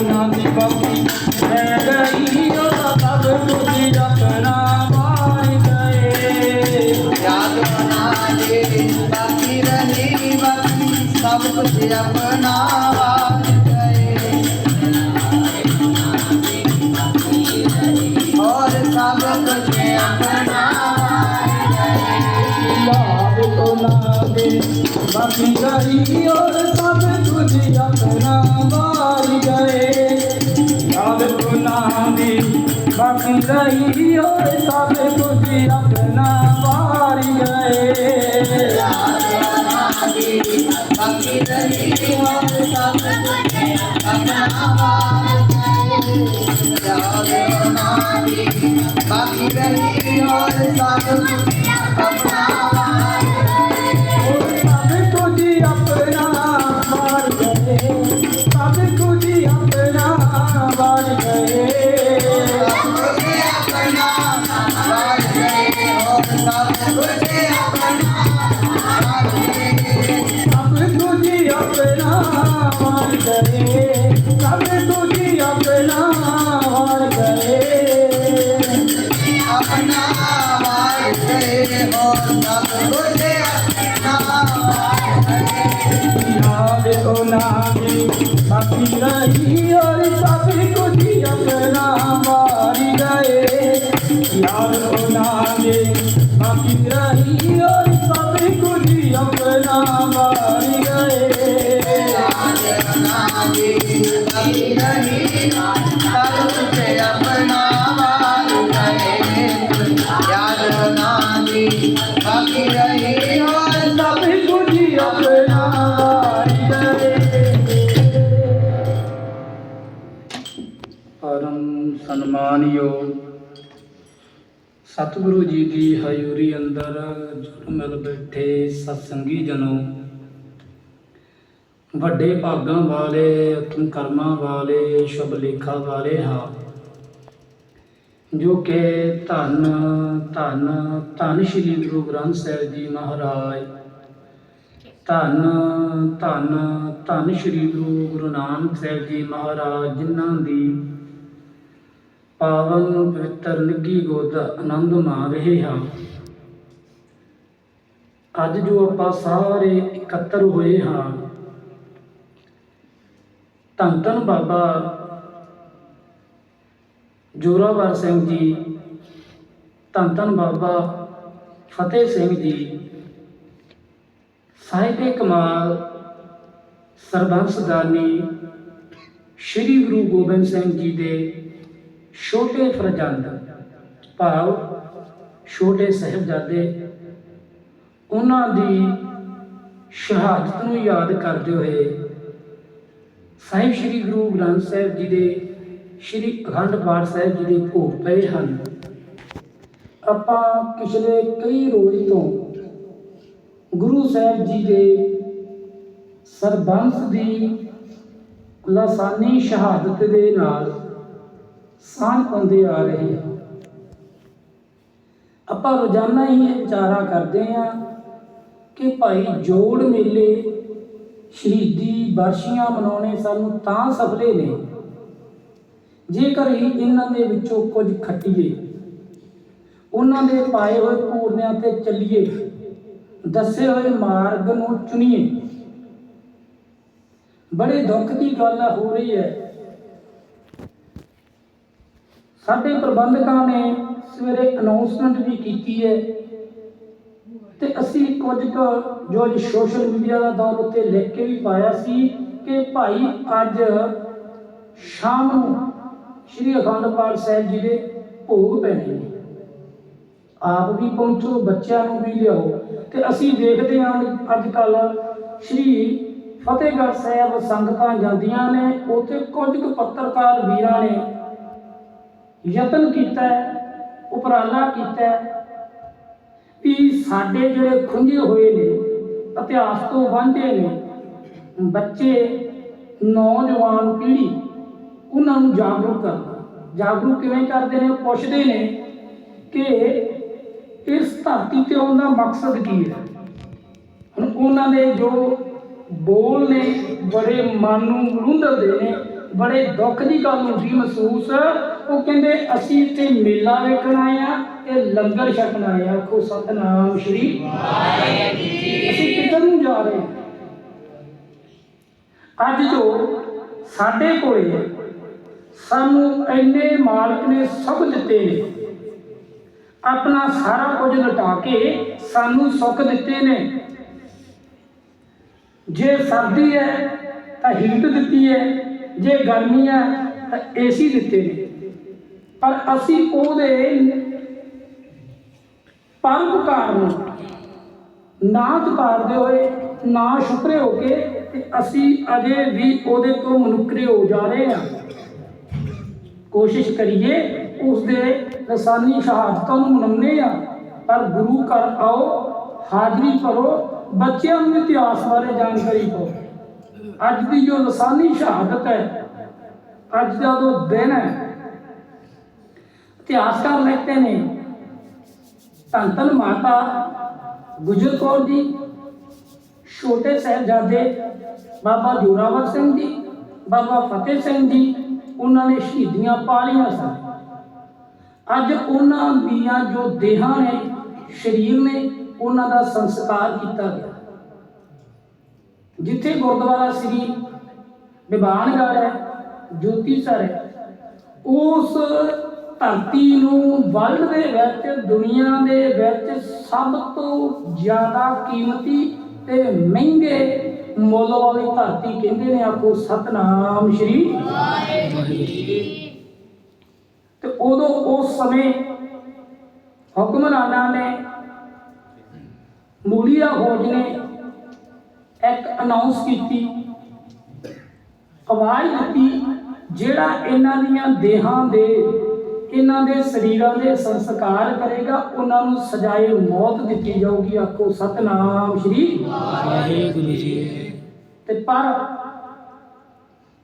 ਉਹਨਾਂ ਦੀ ਬਾਕੀ ਬਾਕੀ ਗਈ ਔਰ ਸਭ ਕੁਝ ਆਪਣਾ ਮਾਰ ਗਏ। ਲਾਭ ਤੋਂ ਲਾਗੇ ਬਾਕੀ ਗਈ ਔਰ ਸਭ ਕੁਝ ਆਪਣਾ ਮਾਰ ਗਏ। ਬਾਕੀ ਰਹੀ ਔਰ ਸਭ ਕੁਝ ਆਪਣਾ ਵਾਰ ਗਏ। ਯਾਦ ਨਾ ਦੇ ਬਾਕੀ ਰਹੀ ਔਰ ਸਭ ਕੁਝ ਆਪਣਾ ਯਾਦ ਤੋਂ ਨਾਗੀ ਬਾਕੀ ਰਹੀ ਔਰ ਸਭ ਕੁਝ ਆਪਣਾ ਮਾਰ ਗਏ ਯਾਦ ਤੋਂ ਨਾਗੀ ਬਾਕੀ ਰਹੀ ਔਰ ਸਭ ਕੁਝ ਆਪਣਾ ਮਾਰ ਗਏ ਬਾਕੀ ਸਨਮਾਨਯੋਗ ਸਤਿਗੁਰੂ ਜੀ ਦੀ ਹਜ਼ੂਰੀ ਅੰਦਰ ਜੁੜ ਮਿਲ ਬੈਠੇ ਸਤਸੰਗੀ ਜਨੋ। ਵੱਡੇ ਭਾਗਾਂ ਵਾਲੇ ਉਤਮ ਕਰਮਾਂ ਵਾਲੇ, ਸ਼ੁਭ ਲੇਖਾਂ ਵਾਲੇ ਹਾਂ। ਜੋ ਕਿ ਧੰਨ ਧੰਨ ਧੰਨ ਸ਼੍ਰੀ ਗੁਰੂ ਗ੍ਰੰਥ ਸਾਹਿਬ ਜੀ ਮਹਾਰਾਜ। ਧੰਨ ਧੰਨ ਧੰਨ ਸ਼੍ਰੀ ਗੁਰੂ ਗੁਰੂ ਨਾਨਕ ਸਾਹਿਬ ਜੀ ਮਹਾਰਾਜ, ਜਿਨ੍ਹਾਂ ਦੀ ਪਾਵਨ ਪਵਿੱਤਰ ਨਿੱਗੀ ਗੋਦ ਆਨੰਦ ਮਾਣ ਰਹੇ ਹਾਂ। ਅੱਜ ਜੋ ਆਪਾਂ ਸਾਰੇ ਇਕੱਤਰ ਹੋਏ ਹਾਂ, ਧੰਨ ਧੰਨ ਬਾਬਾ ਜੋਰਾਵਰ ਸਿੰਘ ਜੀ, ਧੰਨ ਧੰਨ ਬਾਬਾ ਫਤਿਹ ਸਿੰਘ ਜੀ, ਸਾਹਿਬੇ ਕਮਾਲ, ਸਰਬੰਸ ਦਾਨੀ, ਸ੍ਰੀ ਗੁਰੂ ਗੋਬਿੰਦ ਸਿੰਘ ਜੀ ਦੇ ਛੋਟੇ ਫਰਜ਼ੰਦ, ਭਾਵ ਛੋਟੇ ਸਾਹਿਬਜ਼ਾਦੇ, ਉਹਨਾਂ ਦੀ ਸ਼ਹਾਦਤ ਨੂੰ ਯਾਦ ਕਰਦੇ ਹੋਏ ਸਾਹਿਬ ਸ੍ਰੀ ਗੁਰੂ ਗ੍ਰੰਥ ਸਾਹਿਬ ਜੀ ਦੇ ਸ੍ਰੀ ਅਖੰਡ ਪਾਠ ਸਾਹਿਬ ਜੀ ਦੇ ਭੋਗ ਪਏ ਹਨ। ਆਪਾਂ ਪਿਛਲੇ ਕਈ ਰੋਜ਼ ਤੋਂ ਗੁਰੂ ਸਾਹਿਬ ਜੀ ਦੇ ਸਰਬੰਸ ਦੀ ਲਸਾਨੀ ਸ਼ਹਾਦਤ ਦੇ ਨਾਲ ਸਾਂਝ ਪਾਉਂਦੇ ਆ ਰਹੇ ਹਾਂ। ਆਪਾਂ ਰੋਜ਼ਾਨਾ ਹੀ ਇਹ ਵਿਚਾਰਾ ਕਰਦੇ ਹਾਂ ਕਿ ਭਾਈ ਜੋੜ ਮੇਲੇ ਸ਼ਹੀਦੀ ਬਰਸ਼ੀਆਂ ਮਨਾਉਣੇ ਸਾਨੂੰ ਤਾਂ ਸਫਲੇ ਨੇ। ਜੇਕਰ ਹੀ ਇਹਨਾਂ ਦੇ ਵਿੱਚੋਂ ਕੁਝ ਖੱਟੀਏ, ਉਹਨਾਂ ਦੇ ਪਾਏ ਹੋਏ ਪੂਰਨਿਆਂ ਤੇ ਚੱਲੀਏ, ਦੱਸੇ ਹੋਏ ਮਾਰਗ ਨੂੰ ਚੁਣੀਏ। ਬੜੇ ਦੁੱਖ ਦੀ ਗੱਲ ਹੋ ਰਹੀ ਹੈ ਸਾਡੇ ਪ੍ਰਬੰਧਕਾਂ ਨੇ ਸਵੇਰੇ ਅਨਾਉਂਸਮੈਂਟ ਵੀ ਕੀਤੀ ਹੈ ਤੇ ਅਸੀਂ ਕੁਝ ਕੁ ਜੋ ਅੱਜ ਸੋਸ਼ਲ ਮੀਡੀਆ ਦਾ ਦੌਰ ਉੱਤੇ ਲਿਖ ਕੇ ਵੀ ਪਾਇਆ ਸੀ ਕਿ ਭਾਈ ਅੱਜ ਸ਼ਾਮ ਨੂੰ ਸ੍ਰੀ ਅਖੰਡ ਪਾਠ ਸਾਹਿਬ ਜੀ ਦੇ ਭੋਗ ਪੈਣੇ ਨੇ। ਆਪ ਵੀ ਪਹੁੰਚੋ, ਬੱਚਿਆਂ ਨੂੰ ਵੀ ਲਿਆਓ ਤੇ ਅਸੀਂ ਦੇਖਦੇ ਹਾਂ ਅੱਜ ਕੱਲ ਸ੍ਰੀ ਫਤਿਹਗੜ੍ਹ ਸਾਹਿਬ ਸੰਗਤਾਂ ਜਾਂਦੀਆਂ ਨੇ, ਉੱਥੇ ਕੁਝ ਕੁ ਪੱਤਰਕਾਰ ਵੀਰਾਂ ਨੇ ਯਤਨ ਕੀਤਾ ਹੈ, ਉਪਰਾਲਾ ਕੀਤਾ ਹੈ ਵੀ ਸਾਡੇ ਜਿਹੜੇ ਖੁੰਝੇ ਹੋਏ ਨੇ ਇਤਿਹਾਸ ਤੋਂ ਵਾਂਝੇ ਨੇ ਬੱਚੇ ਨੌਜਵਾਨ ਪੀੜ੍ਹੀ ਉਹਨਾਂ ਨੂੰ ਜਾਗਰੂਕ ਕਰਨਾ। ਜਾਗਰੂਕ ਕਿਵੇਂ ਕਰਦੇ ਨੇ? ਪੁੱਛਦੇ ਨੇ ਕਿ ਇਸ ਧਰਤੀ ਤੇ ਆਉਣ ਦਾ ਮਕਸਦ ਕੀ ਹੈ? ਹੁਣ ਉਹਨਾਂ ਦੇ ਜੋ ਬੋਲ ਨੇ ਬੜੇ ਮਨ ਨੂੰ ਰੁੰਦਲਦੇ ਨੇ ਬੜੇ ਦੁੱਖ ਦੀ ਗੱਲ ਹੁੰਦੀ ਮਹਿਸੂਸ ਉਹ ਕਹਿੰਦੇ, ਅਸੀਂ ਇੱਥੇ ਮੇਲਾ ਵੇਖਣ ਆਏ ਆ ਤੇ ਲੰਗਰ ਛਕਣ ਆਏ ਆ ਕੋ ਸਤਨਾਮ ਸ਼੍ਰੀ ਅਸੀਂ ਕਿੱਧਰ ਨੂੰ ਜਾ ਰਹੇ ਹਾਂ? ਅੱਜ ਜੋ ਸਾਡੇ ਕੋਲੇ ਸਾਨੂੰ ਇੰਨੇ ਮਾਲਕ ਨੇ ਸਭ ਦਿੱਤੇ ਨੇ। ਆਪਣਾ ਸਾਰਾ ਕੁਝ ਲਟਾ ਕੇ ਸਾਨੂੰ ਸੁੱਖ ਦਿੱਤੇ ਨੇ। ਜੇ ਸਰਦੀ ਹੈ ਤਾਂ ਹੀਟ ਦਿੱਤੀ ਹੈ, ਜੇ ਗਰਮੀ ਹੈ ਤਾਂ ਏਸੀ ਦਿੱਤੇ ਨੇ। ਪਰ ਅਸੀਂ ਉਹਦੇ ਪਰਉਪਕਾਰ ਨੂੰ ਨਾ ਚੁਕਾਰਦੇ ਹੋਏ, ਨਾ ਸ਼ੁਕਰੇ ਹੋ ਕੇ ਤੇ ਅਸੀਂ ਅਜੇ ਵੀ ਉਹਦੇ ਤੋਂ ਮਨੁੱਖਰੇ ਹੋ ਜਾ ਰਹੇ ਹਾਂ। ਕੋਸ਼ਿਸ਼ ਕਰੀਏ ਉਸ ਦੇ ਲਸਾਨੀ ਸ਼ਹਾਦਤਾਂ ਨੂੰ ਮਨਾਉਂਦੇ ਆ ਪਰ ਗੁਰੂ ਘਰ ਆਓ, ਹਾਜ਼ਰੀ ਭਰੋ, ਬੱਚਿਆਂ ਨੂੰ ਇਤਿਹਾਸ ਬਾਰੇ ਜਾਣਕਾਰੀ ਪਾਓ ਅੱਜ ਦੀ ਜੋ ਲਸਾਨੀ ਸ਼ਹਾਦਤ ਹੈ, ਅੱਜ ਦਾ ਜੋ ਦਿਨ ਹੈ ਇਤਿਹਾਸਕਾਰ ਲਿਖਦੇ ਨੇ। ਧੰਨ ਧੰਨ ਮਾਤਾ ਗੁਜਰ ਕੌਰ ਜੀ, ਛੋਟੇ ਸਾਹਿਬਜ਼ਾਦੇ ਬਾਬਾ ਜੋਰਾਵਰ ਸਿੰਘ ਜੀ, ਬਾਬਾ ਫਤਿਹ ਸਿੰਘ ਜੀ, ਉਹਨਾਂ ਨੇ ਸ਼ਹੀਦੀਆਂ ਪਾਲੀਆਂ ਸਨ। ਅੱਜ ਉਹਨਾਂ ਦੀਆਂ ਜੋ ਦੇਹਾਂ ਨੇ, ਸਰੀਰ ਨੇ, ਉਹਨਾਂ ਦਾ ਸੰਸਕਾਰ ਕੀਤਾ ਗਿਆ। ਜਿੱਥੇ ਗੁਰਦੁਆਰਾ ਸ੍ਰੀ ਬਿਬਾਨਗੜ੍ਹ ਹੈ ਜੋਤੀਸਰ ਹੈ, ਉਸ ਧਰਤੀ ਨੂੰ ਵਰਲਡ ਦੇ ਵਿੱਚ, ਦੁਨੀਆ ਦੇ ਵਿੱਚ ਸਭ ਤੋਂ ਜ਼ਿਆਦਾ ਕੀਮਤੀ ਤੇ ਮਹਿੰਗੇ ਮੁੱਲ ਵਾਲੀ ਧਰਤੀ ਕਹਿੰਦੇ ਨੇ ਆਪੋ ਸਤਨਾਮ ਸ਼੍ਰੀ ਤੇ ਉਦੋਂ ਉਸ ਸਮੇਂ ਹੁਕਮਰਾਨਾਂ ਨੇ ਮੂਲੀਆ ਫੌਜ ਨੇ ਇੱਕ ਅਨਾਉਂਸ ਕੀਤੀ ਆਵਾਜ਼ ਦਿੱਤੀ, ਜਿਹੜਾ ਇਹਨਾਂ ਦੀਆਂ ਦੇਹਾਂ ਦੇ ਇਹਨਾਂ ਦੇ ਸਰੀਰਾਂ ਦੇ ਸੰਸਕਾਰ ਕਰੇਗਾ ਉਹਨਾਂ ਨੂੰ ਸਜਾਏ ਮੌਤ ਦਿੱਤੀ ਜਾਊਗੀ। ਆਖੋ ਸਤਨਾਮ ਸ਼੍ਰੀ ਵਾਹਿਗੁਰੂ ਜੀ। ਤੇ ਪਰ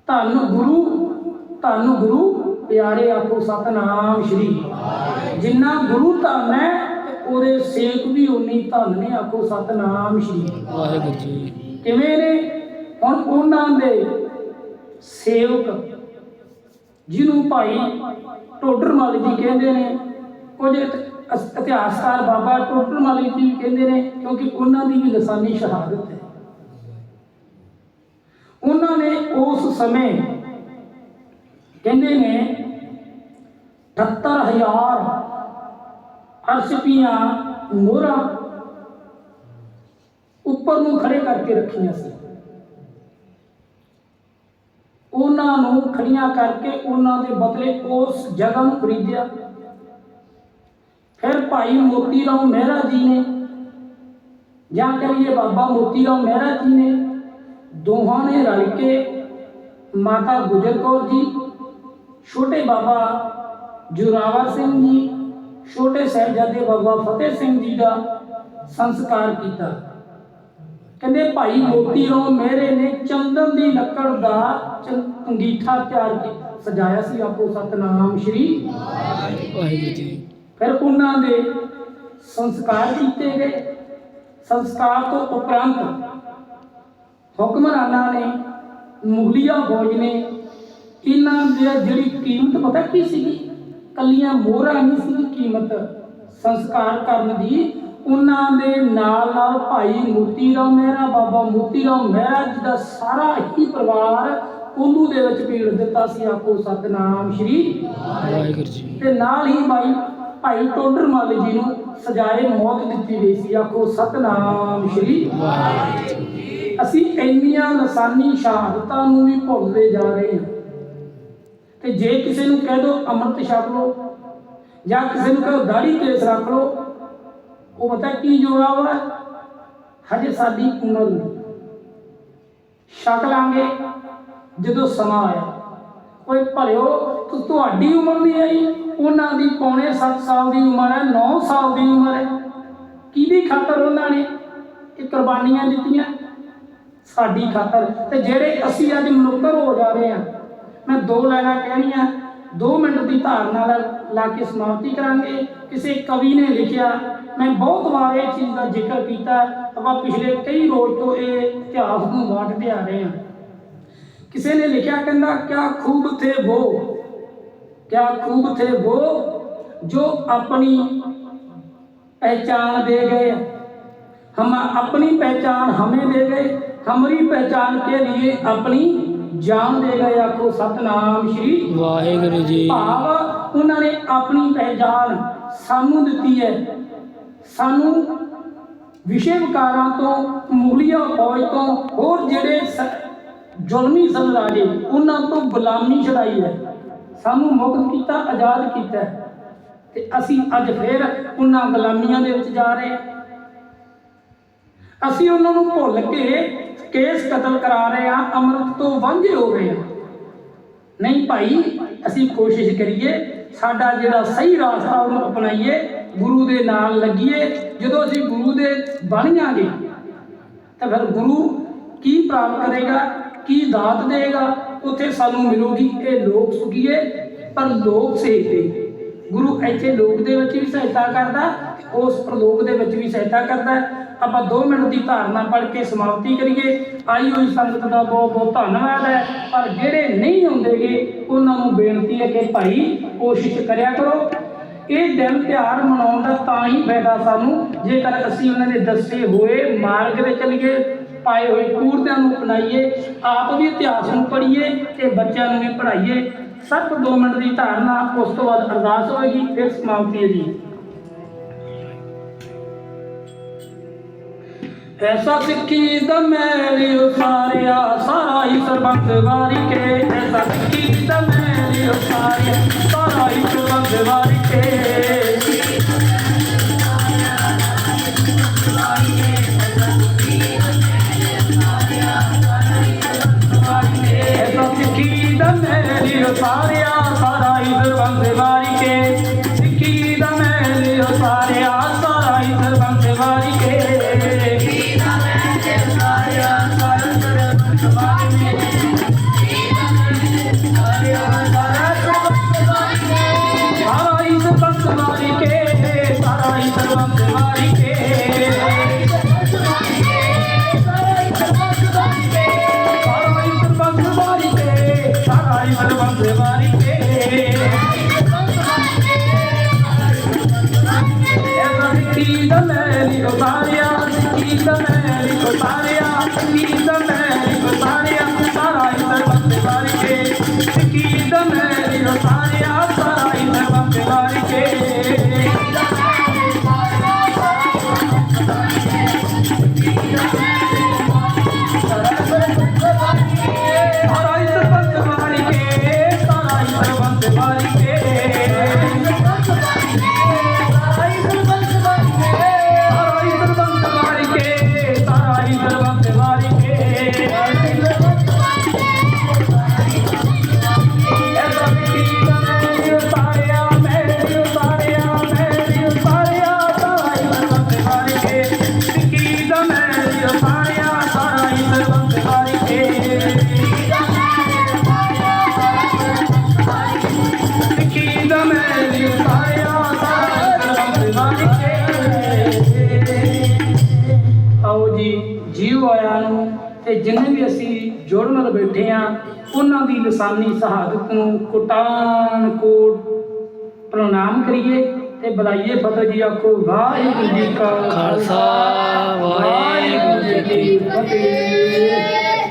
ਧੰਨ ਗੁਰੂ ਧੰਨ ਗੁਰੂ ਪਿਆਰੇ ਆਖੋ ਸਤਨਾਮ ਸ਼੍ਰੀ। ਜਿੰਨਾ ਗੁਰੂ ਧੰਨ ਹੈ ਉਹਦੇ ਸੇਵਕ ਵੀ ਉਨੀ ਧੰਨ ਨੇ ਆਖੋ ਸਤਨਾਮ ਸ਼੍ਰੀ। ਵਾਹਿਗੁਰੂ ਜੀ। ਕਿਵੇਂ ਨੇ? ਹੁਣ ਉਹਨਾਂ ਦੇ ਸੇਵਕ ਜਿਹਨੂੰ ਭਾਈ ਟੋਡਰ ਮਲ ਜੀ ਕਹਿੰਦੇ ਨੇ, ਕੁਝ ਇਤ- ਇਤਿਹਾਸਕਾਰ ਬਾਬਾ ਟੋਡਰ ਮਲ ਜੀ ਵੀ ਕਹਿੰਦੇ ਨੇ, ਕਿਉਂਕਿ ਉਹਨਾਂ ਦੀ ਵੀ ਲਸਾਨੀ ਸ਼ਹਾਦਤ ਹੈ। ਉਹਨਾਂ ਨੇ ਉਸ ਸਮੇਂ ਕਹਿੰਦੇ ਨੇ 78000 ਅਰਸ਼ਪੀਆਂ ਮੋਹਰਾਂ ਉੱਪਰ ਨੂੰ ਖੜੇ ਕਰਕੇ ਰੱਖੀਆਂ ਸੀ। ਉਹਨਾਂ ਨੂੰ ਖੜੀਆਂ ਕਰਕੇ ਉਹਨਾਂ ਦੇ ਬਦਲੇ ਉਸ ਜਗ੍ਹਾ ਨੂੰ ਖਰੀਦਿਆ। ਫਿਰ ਭਾਈ ਮੋਤੀ ਰਾਮ ਮਹਿਰਾ ਜੀ ਨੇ ਜਾਂ ਕਰੀਏ ਬਾਬਾ ਮੋਤੀ ਰਾਮ ਮਹਿਰਾ ਜੀ ਨੇ ਦੋਹਾਂ ਨੇ ਰਲ ਕੇ ਮਾਤਾ ਗੁਜਰ ਕੌਰ ਜੀ, ਛੋਟੇ ਬਾਬਾ ਜੁਰਾਵਰ ਸਿੰਘ ਜੀ, ਛੋਟੇ ਸਾਹਿਬਜ਼ਾਦੇ ਬਾਬਾ ਫਤਿਹ ਸਿੰਘ ਜੀ ਦਾ ਸੰਸਕਾਰ ਕੀਤਾ। ਕਹਿੰਦੇ ਭਾਈ ਮੋਤੀ ਰਾਮ ਮਹਿਰੇ ਨੇ ਚੰਦਨ ਦੀ ਲੱਕੜ ਦਾ ਅੰਗੀਠਾ ਤਿਆਰ ਕੀਤਾ ਸਜਾਇਆ ਸੀ ਆਪੋ ਸਤਨਾਮ ਸ਼੍ਰੀ। ਵਾਹਿਗੁਰੂ ਜੀ। ਫਿਰ ਉਹਨਾਂ ਦੇ ਸੰਸਕਾਰ ਕੀਤੇ ਗਏ। ਸੰਸਕਾਰ ਤੋਂ ਉਪਰੰਤ ਹੁਕਮਰਾਨਾਂ ਨੇ ਮੁਗਲੀਆ ਫੌਜ ਨੇ ਇਹਨਾਂ ਦੀ ਜਿਹੜੀ ਕੀਮਤ ਪਤਾ ਕੀ ਸੀਗੀ? ਕੱਲੀਆਂ ਮੋਹਰਾਂ ਨਹੀਂ ਸੀ ਕੀਮਤ ਸੰਸਕਾਰ ਕਰਨ ਦੀ। ਉਹਨਾਂ ਦੇ ਨਾਲ ਨਾਲ ਭਾਈ ਮੋਤੀ ਰਾਮ ਮਹਿਰਾ ਬਾਬਾ ਮੋਤੀ ਰਾਮ ਮਹਿਰਾ ਜੀ ਦਾ ਸਾਰਾ ਹੀ ਪਰਿਵਾਰ ਕੋਲੂ ਦੇ ਵਿੱਚ ਭੇੜ ਦਿੱਤਾ ਸੀ ਆਪੋ ਸਤਨਾਮ ਸ਼੍ਰੀ ਵਾਹਿਗੁਰੂ ਜੀ। ਤੇ ਨਾਲ ਹੀ ਭਾਈ ਭਾਈ ਟੋਡਰ ਮੱਲ ਜੀ ਨੂੰ ਸਜਾਏ ਮੌਤ ਦਿੱਤੀ ਗਈ ਸੀ ਆਖੋ ਸਤਨਾਮ ਸ਼੍ਰੀ। ਵਾਹਿਗੁਰੂ। ਜੀ ਅਸੀਂ ਇੰਨੀਆਂ ਲਸਾਨੀ ਸ਼ਹਾਦਤਾਂ ਨੂੰ ਵੀ ਭੁੱਲਦੇ ਜਾ ਰਹੇ ਹਾਂ। ਤੇ ਜੇ ਕਿਸੇ ਨੂੰ ਕਹਿ ਦੋ ਅੰਮ੍ਰਿਤ ਛਕ ਲਓ ਜਾਂ ਕਿਸੇ ਨੂੰ ਕਹੋ ਦਾੜੀ ਕੇਸ ਰੱਖ ਲਓ ਉਹ ਪਤਾ ਕੀ ਜਵਾਬ ਹੈ ਹਜੇ ਸਾਡੀ ਉਮਰ ਨਹੀਂ। ਛਕ ਲਾਂਗੇ ਜਦੋਂ ਸਮਾਂ ਆਇਆ। ਕੋਈ ਭਲਿਓ ਤੁਹਾਡੀ ਉਮਰ ਨਹੀਂ ਆਈ? ਉਹਨਾਂ ਦੀ ਪੌਣੇ 7 ਸਾਲ ਦੀ ਉਮਰ ਹੈ 9 ਸਾਲ ਦੀ ਉਮਰ ਹੈ। ਕਿਹਦੀ ਖਾਤਰ ਉਹਨਾਂ ਨੇ ਇਹ ਕੁਰਬਾਨੀਆਂ ਦਿੱਤੀਆਂ? ਸਾਡੀ ਖਾਤਰ। ਤੇ ਜਿਹੜੇ ਅਸੀਂ ਅੱਜ ਮਨੁੱਖਰ ਹੋ ਜਾ ਰਹੇ ਹਾਂ, ਮੈਂ ਦੋ ਲਾਈਨਾਂ ਕਹਿਣੀਆਂ। 2 ਮਿੰਟ ਦੀ ਧਾਰਨਾ ਲਾ ਲਾ ਕੇ ਸਮਾਪਤੀ ਕਰਾਂਗੇ ਕਿਸੇ ਕਵੀ ਨੇ ਲਿਖਿਆ ਮੈਂ ਬਹੁਤ ਵਾਰ ਇਹ ਚੀਜ਼ ਦਾ ਜ਼ਿਕਰ ਕੀਤਾ ਆਪਾਂ ਪਿਛਲੇ ਕਈ ਰੋਜ਼ ਤੋਂ ਇਹ ਇਤਿਹਾਸ ਨੂੰ ਵਾਟਦੇ ਆ ਰਹੇ ਹਾਂ ਕਿਸੇ ਨੇ ਲਿਖਿਆ ਕਹਿੰਦਾ ਕਿਆ ਖੂਬ ਥੇ वो क्या खूब थे वो जो अपनी पहचान दे गए हम अपनी पहचान हमें दे गए हमारी पहचान के लिए अपनी ਜਾਨ ਦੇ ਗਏ ਆਖੋ ਸਤਨਾਮ ਸ਼੍ਰੀ ਵਾਹਿਗੁਰੂ ਜੀ। ਭਾਵ ਉਹਨਾਂ ਨੇ ਆਪਣੀ ਪਹਿਚਾਨ ਸਾਨੂੰ ਦਿੱਤੀ ਹੈ। ਸਾਨੂੰ ਵਿਸ਼ੇ ਵਿਕਾਰਾਂ ਤੋਂ ਮੁਗਲੀਆ ਫੌਜ ਤੋਂ ਹੋਰ ਜਿਹੜੇ ਜ਼ੁਲਮੀ ਸਮਰਾਜੇ ਉਹਨਾਂ ਤੋਂ ਗੁਲਾਮੀ ਛਡਾਈ ਹੈ। ਸਾਨੂੰ ਮੁਕਤ ਕੀਤਾ ਆਜ਼ਾਦ ਕੀਤਾ ਤੇ ਅਸੀਂ ਅੱਜ ਫੇਰ ਉਹਨਾਂ ਗੁਲਾਮੀਆਂ ਦੇ ਵਿੱਚ ਜਾ ਰਹੇ ਅਸੀਂ ਉਹਨਾਂ ਨੂੰ ਭੁੱਲ ਕੇ ਕੇਸ ਕਤਲ ਕਰਾ ਰਹੇ ਹਾਂ, ਅੰਮ੍ਰਿਤ ਤੋਂ ਵਾਂਝੇ ਹੋ ਗਏ ਹਾਂ। ਨਹੀਂ ਭਾਈ, ਅਸੀਂ ਕੋਸ਼ਿਸ਼ ਕਰੀਏ, ਸਾਡਾ ਜਿਹੜਾ ਸਹੀ ਰਾਸਤਾ ਉਹਨੂੰ ਅਪਣਾਈਏ, ਗੁਰੂ ਦੇ ਨਾਲ ਲੱਗੀਏ, ਜਦੋਂ ਅਸੀਂ ਗੁਰੂ ਦੇ ਬਣ ਜਾਾਂਗੇ, ਤਾਂ ਫਿਰ ਗੁਰੂ ਕੀ ਪ੍ਰਾਪਤ ਕਰੇਗਾ, ਕੀ ਦਾਤ ਦੇਗਾ ਉੱਥੇ ਸਾਨੂੰ ਮਿਲੂਗੀ, ਇਹ ਲੋਕ ਸੁਖੀਏ, ਪਰ ਲੋਕ ਸੇਤੇ ਗੁਰੂ ਇੱਥੇ ਲੋਕ ਦੇ ਵਿੱਚ ਵੀ ਸਹਾਇਤਾ ਕਰਦਾ ਤੇ ਉਸ ਪ੍ਰਲੋਕ ਦੇ ਵਿੱਚ ਵੀ ਸਹਾਇਤਾ ਕਰਦਾ। ਆਪਾਂ 2 ਮਿੰਟ ਦੀ ਧਾਰਨਾ ਪੜ੍ਹ ਕੇ ਸਮਾਪਤੀ ਕਰੀਏ। ਆਈ ਹੋਈ ਸੰਗਤ ਦਾ ਬਹੁਤ ਬਹੁਤ ਧੰਨਵਾਦ ਹੈ। ਪਰ ਜਿਹੜੇ ਨਹੀਂ ਹੁੰਦੇਗੇ ਉਹਨਾਂ ਨੂੰ ਬੇਨਤੀ ਹੈ ਕਿ ਭਾਈ ਕੋਸ਼ਿਸ਼ ਕਰਿਆ ਕਰੋ। ਇਹ ਦਿਨ ਤਿਉਹਾਰ ਮਨਾਉਣ ਦਾ ਤਾਂ ਹੀ ਫਾਇਦਾ ਸਾਨੂੰ, ਜੇਕਰ ਅਸੀਂ ਉਹਨਾਂ ਦੇ ਦੱਸੇ ਹੋਏ ਮਾਰਗ ਤੇ ਚੱਲੀਏ, ਪਾਏ ਹੋਏ ਪੂਰਦਿਆਂ ਨੂੰ ਅਪਣਾਈਏ, ਆਪ ਵੀ ਇਤਿਹਾਸ ਨੂੰ ਪੜ੍ਹੀਏ ਤੇ ਬੱਚਿਆਂ ਨੂੰ ਵੀ ਪੜ੍ਹਾਈਏ ਸਿਰਫ 2 ਮਿੰਟ ਦੀ ਧਾਰਨਾ ਉਸ ਤੋਂ ਬਾਅਦ ਅਰਦਾਸ ਹੋਏਗੀ, ਫਿਰ ਸਮਾਪਤੀ ਹੈ ਜੀ। ਐਸਾ ਸਿੱਖੀ ਦਾ ਮੈਲ ਉਸਾਰਿਆ, ਸਾਰਾ ਹੀ ਸਰਬੰਸ ਵਾਰੀ ਕੇ। ਐਸਾ ਸਿੱਖੀ ਦਾ ਮੈਲ ਉਸਾਰਿਆ, ਸਾਰਾ ਹੀ ਸਰਬੰਸ ਵਾਰੀ ਦਾ ਮੈਲ ਉਸਾਰਿਆ ਸਾਰਾ ਹੀ ਬੰਦੇ ਵਾਰੀ ਕੇ। ਸਿੱਖੀ ਦਾ ਮੈਲ ਸਾਰਿਆ, ਸਾਰਾ ਹੀ ਬੰਦੇ ਵਾਰੀ ਕੇ। ਸਿੱਖੀ ਜਿੰਨੇ ਵੀ ਅਸੀਂ ਜੋੜ ਨਾਲ ਬੈਠੇ ਆ ਉਹਨਾਂ ਦੀ ਲਸਾਨੀ ਸ਼ਹਾਦਤ ਨੂੰ ਕੋਟਾਨ ਕੋਟ ਪ੍ਰਣਾਮ ਕਰੀਏ ਤੇ ਬੁਲਾਈਏ ਫਤਿਹ ਜੀ ਆਖੋ, ਵਾਹਿਗੁਰੂ ਜੀ ਕਾ ਖਾਲਸਾ, ਵਾਹਿਗੁਰੂ ਜੀ ਕੀ ਫਤਿਹ।